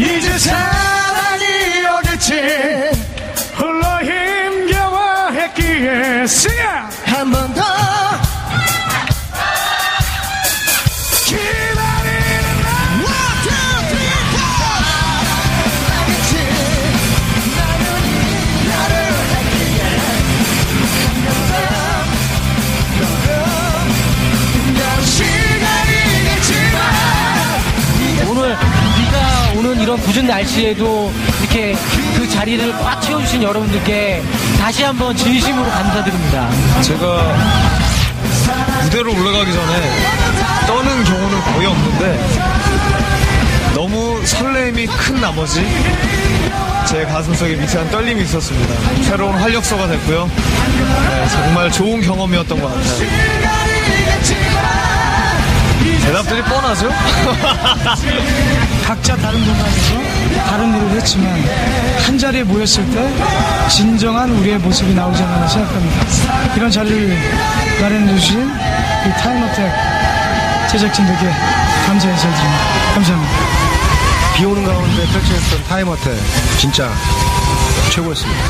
이제 사랑이 오겠지. 홀로 힘겨워했기에. Sing it! 한번더 이런 궂은 날씨에도 이렇게 그 자리를 꽉 채워주신 여러분들께 다시 한번 진심으로 감사드립니다. 제가 무대로 올라가기 전에 떠는 경우는 거의 없는데 너무 설렘이 큰 나머지 제 가슴속에 미세한 떨림이 있었습니다. 새로운 활력소가 됐고요. 네, 정말 좋은 경험이었던 것 같아요. 대답들이 뻔하죠? 각자 다른 공간에서 다른 일을 했지만 한 자리에 모였을 때 진정한 우리의 모습이 나오지 않나 생각합니다. 이런 자리를 마련해 주신 이 타임어택 제작진들께 감사 인사드립니다. 감사합니다. 비 오는 가운데 펼쳐졌던 타임어택 진짜 최고였습니다.